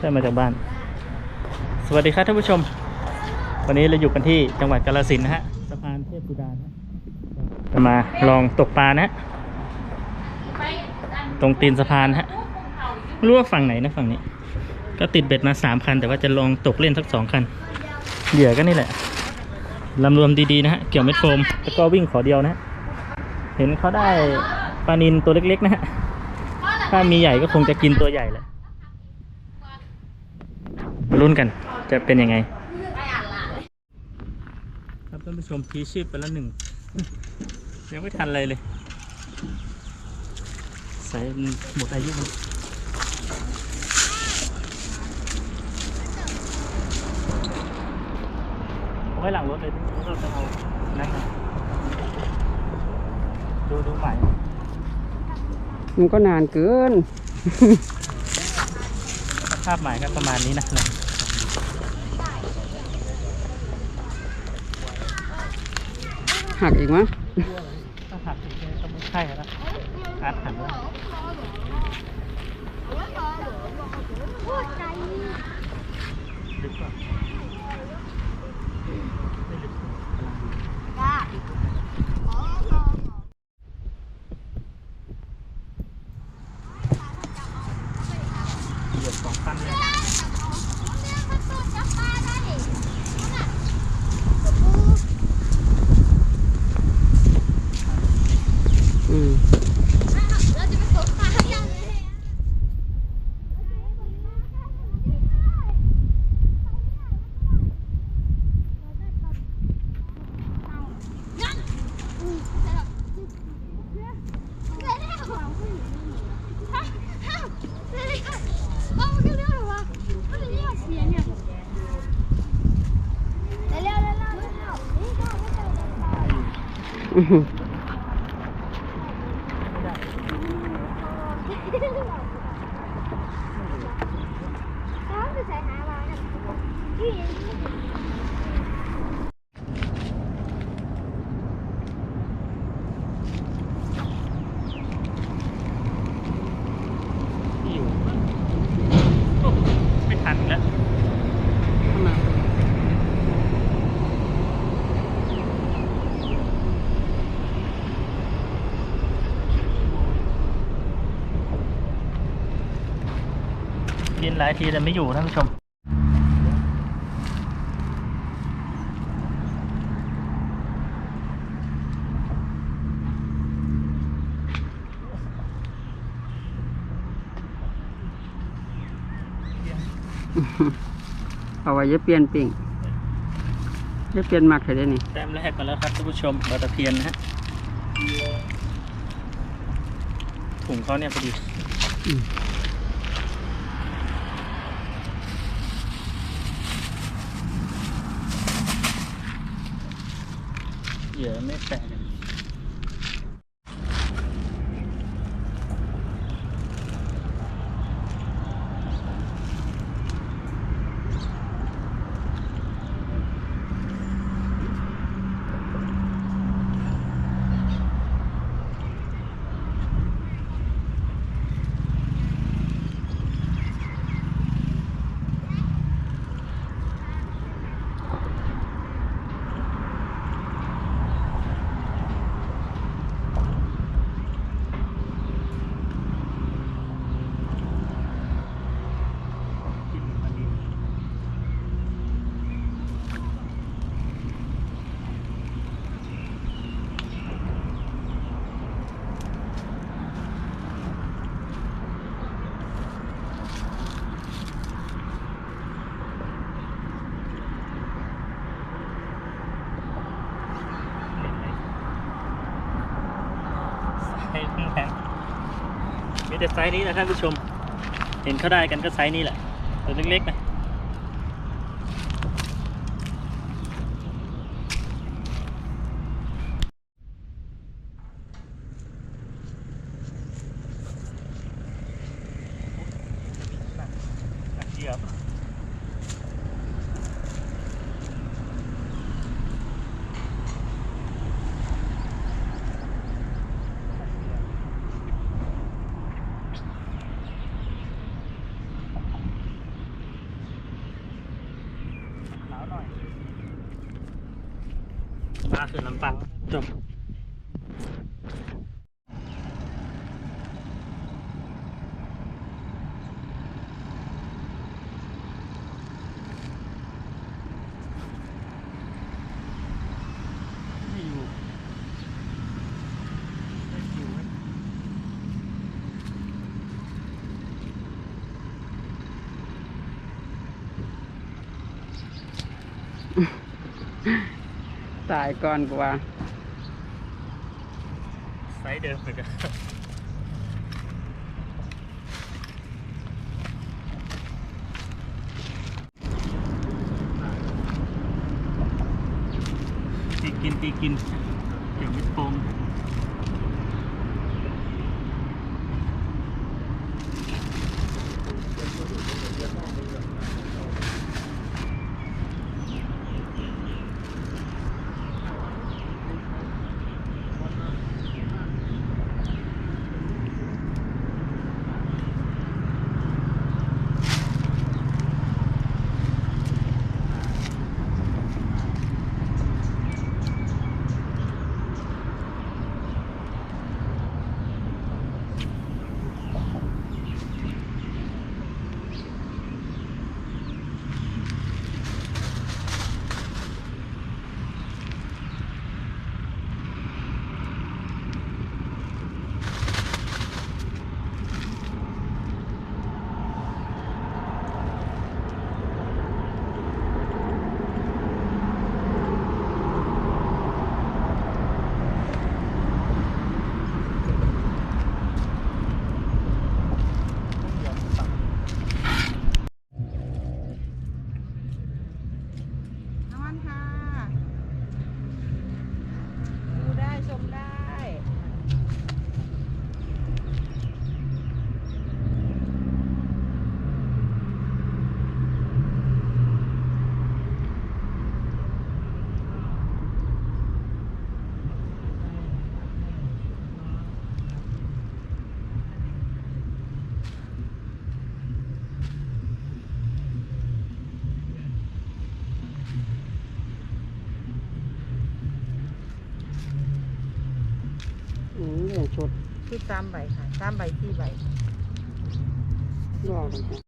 ได้มาจากบ้าน สวัสดีครับท่านผู้ชม วันนี้เราอยู่กันที่จังหวัดกาฬสินธุ์นะฮะสะพานเทพสุดานะจะมาลองตกปลานะฮะตรงตีนสะพานฮะไม่รู้ว่าฝั่งไหนนะฝั่งนี้ ก็ติดเบ็ดมาสามคัน แต่ว่าจะลองตกเล่นสักสองคันเหยื่อก็นี่แหละลำรวมดีๆนะฮะเกี่ยวเม็ดโฟมแล้วก็วิ่งขอเดียวนะฮะเห็นเขาได้ปลานินตัวเล็กๆนะฮะถ้ามีใหญ่ก็คงจะกินตัวใหญ่แหละ ลุ้นกันจะเป็นยังไงครับท่านผู้ชมพีชีพไปแล้วหนึ่งยังไม่ทันอะไรเลย ใส่หมดอายุมันเอาไว้หลังรถเลยเราจะเอานั่นนะดูดูใหม่มันก็นานเกิน ภาพใหมายก็ประมาณนี้นะนะ หักอีกมั้งถ้าหักอีกเนี่ยก็ไม่ใช่แล้วอาร์ตหันแล้วลึกกว่าไม่ลึกกำลังดีเหยียบสองพันเลย อืม อื้อหือ ที่อยู่โอ้ไม่ทันอีกแล้ว ทำไม กิ นหลายทีแต่ไม่อยู่ท่านผู้ชม เอาไว้เย็บเปลี่ยนปิ่งเย็บเปลี่ยนมักเห็นได้นี่แต้มแรกมาแล้วครับท่านผู้ชมปลาตะเพียนนะฮะถุงเขาเนี่ยพอดี อืมเหยื่อไม่แตะเลยกินปลานิลไซส์แพง มีแต่ไซส์นี้นะท่านผู้ชม เห็นเขาได้กันก็ไซส์นี้แหละตัวเล็กๆนะหนักหนักเหยียบ ปลา คือลำปังจบไม่อยู่ไม่อยู่ ตายก่อนกว่าไซส์เดิมเหมือนกันตีกินตีกินเดี๋ยวไม่โปม ดคือตามใบค่ะตามใบที่ใบรอกันค่ะ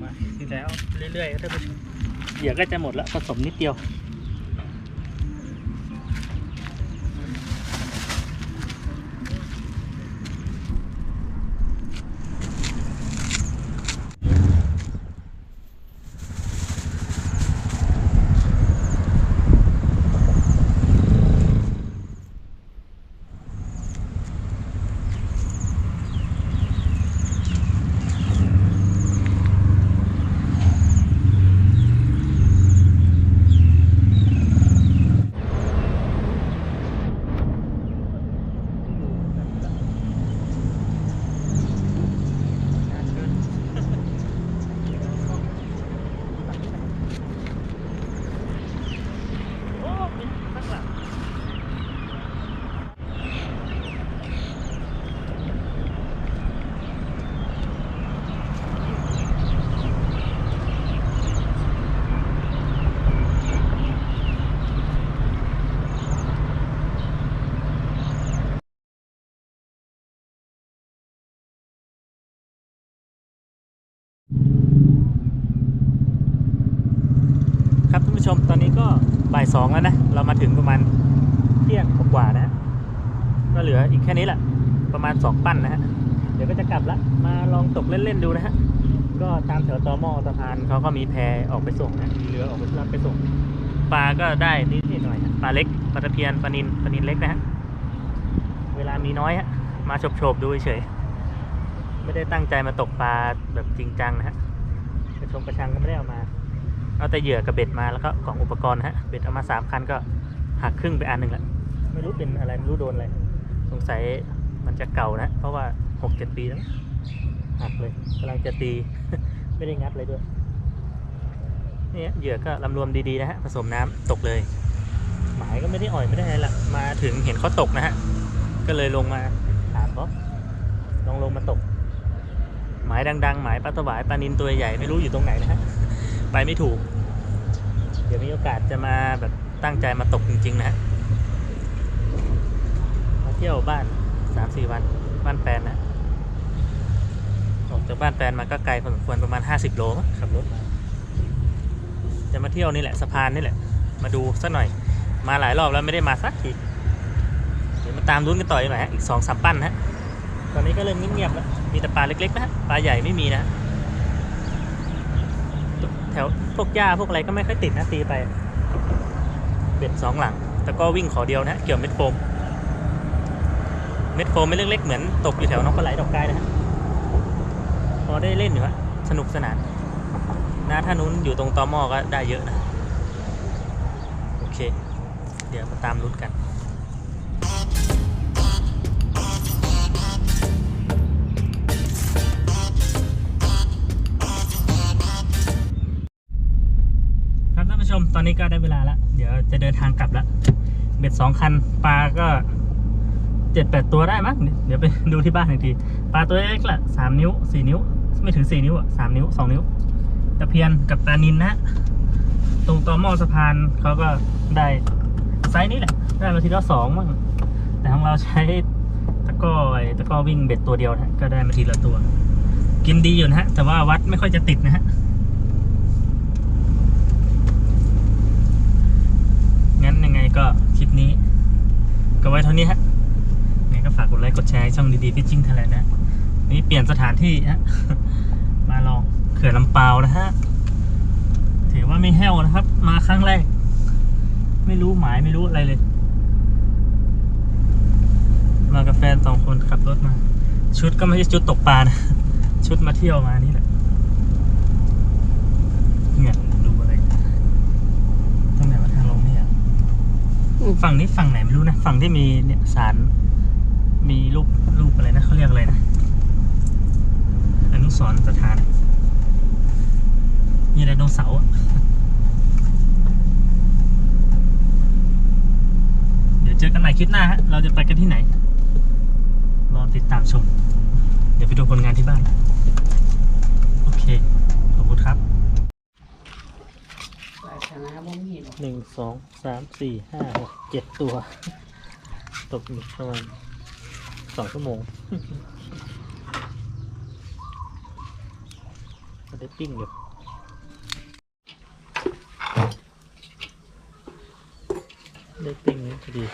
มาที่แล้วเรื่อยๆท่านผู้ชมเหยื่อก็จะหมดแล้วผสมนิดเดียว โอ้มีข้างหลังครับท่าน ผู้ชมตอนนี้ก็บ่ายสองแล้วนะ เรามาถึงประมาณเที่ยงกว่าๆนะฮะก็เหลืออีกแค่นี้แหละ ประมาณสองปั้นนะฮะเดี๋ยวก็จะกลับละมาลองตกเล่นๆดูนะฮะก็ตามแถวตอหม้อสะพานเขาก็มีแพออกไปส่งนะมีเรือออกไปรับไปส่งปลาก็ได้นิดหน่อยปลาเล็กปลาตะเพียนปลานินปลานินเล็กนะฮะเวลามีน้อยฮะมาโฉบๆดูเฉยๆไม่ได้ตั้งใจมาตกปลาแบบจริงจังนะฮะกระชงกระชังก็ไม่ได้เอามา เอาแต่เหยื่อกับเบ็ดมาแล้วก็กล่องอุปกรณ์นะฮะเบ็ดเอามาสามคันก็หักครึ่งไปอันหนึ่งละไม่รู้เป็นอะไรไม่รู้โดนอะไรสงสัยมันจะเก่านะ เพราะว่าหกเจ็ดปีแล้วหักเลยกำลังจะตี ไม่ได้งัดเลยด้วยเนี่ยเหยื่อก็ลำรวมดีๆนะฮะผสมน้ำตกเลย หมายก็ไม่ได้อ่อยไม่ได้อะไรละมาถึงเห็นเขาตกนะฮะก็เลยลงมาถามเขาลองลงมาตก หมายดังๆ หมายปลาตวายปลานินตัวใหญ่ไม่รู้อยู่ตรงไหนนะฮะ ไปไม่ถูก เดี๋ยวมีโอกาสจะมาแบบตั้งใจมาตกจริงๆนะฮะมาเที่ยวบ้านสามสี่วันบ้านแฟนนะออกจากบ้านแฟนมาก็ไกลพอสมควรประมาณ50โลมั้งขับรถมาจะมาเที่ยวนี่แหละสะพานนี่แหละ มาดูสักหน่อย มาหลายรอบแล้วไม่ได้มาสักทีเดี๋ยวมาตามรุ้นกันต่ออีกหน่อยฮะอีกสองสามปั้นนะฮะตอนนี้ก็เริ่มเงียบๆแล้วมีแต่ปลาเล็กๆนะฮะปลาใหญ่ไม่มีนะฮะแถวพวกหญ้าพวกอะไรก็ไม่ค่อยติดนะตีไป เบ็ดสองหลัง แต่ก็วิ่งขอเดียวนะเกี่ยวเม็ดโฟม เม็ดโฟมเม็ดเล็กๆเหมือนตกอยู่แถวน้องปลาไหลดอกกายนะฮะพอได้เล่นอยู่ฮะสนุกสนานนะถ้านู้นอยู่ตรงตอมอก็ได้เยอะนะ โอเค เดี๋ยวมาตามลุ้นกัน นี้ก็ได้เวลาล้วเดี๋ยวจะเดินทางกลับล้วเบ็ดสองคันปลาก็เจ็ดแปดตัวได้มั้งเดี๋ยวไปดูที่บ้านอีกทีปลาตัวเล็กละสามนิ้วสี่นิ้ว ไม่ถึงสี่นิ้วอะสามนิ้วสองนิ้วตะเพียนกับปลานินนะตรงตอหม้อสะพานเขาก็ได้ไซส์นี้แหละ ได้มาทีละสองมั้งแต่ของเราใช้ตะกร้อไอ้ตะกร้อวิ่งเบ็ดตัวเดียวนะก็ได้มาทีละตัว กินดีอยู่นะฮะแต่ว่าวัดไม่ค่อยจะติดนะฮะ งั้นยังไง ก็คลิปนี้ ก็ไว้เท่านี้ฮะยังไงก็ฝากกดไลค์กดแชร์ช่องดีๆฟิชชิ่งไทยแลนด์นะนี่เปลี่ยนสถานที่ฮะมาลองเขื่อนลำเปาวนะฮะถือว่าไม่แห้วนะครับ มาครั้งแรก ไม่รู้หมายไม่รู้อะไรเลย มากับแฟนสองคนขับรถมา ชุดก็ไม่ใช่ชุดตกปลานะ ชุดมาเที่ยวมานี่แหละเนี่ยดูอะไรตรงไหนว่าทางลงเนี่ย ฝั่งนี้ฝั่งไหนไม่รู้นะ ฝั่งที่มีเนี่ยสาร มีรูปรูปอะไรนะเขาเรียกอะไรนะอนุสรสถานมีไดโนเสาร์อะเดี๋ยวเจอกันใหม่คลิปหน้าฮะ เราจะไปกันที่ไหน รอติดตามชม เดี๋ยวไปดูผลงานที่บ้าน โอเค ขอบคุณครับ ปลาชนะบ่มี หนึ่งสองสามสี่ห้าหกเจ็ดตัว ตกอีกประมาณสองชั่วโมงได้ปิ้งอยู่ได้ปิ้งนี้พอดี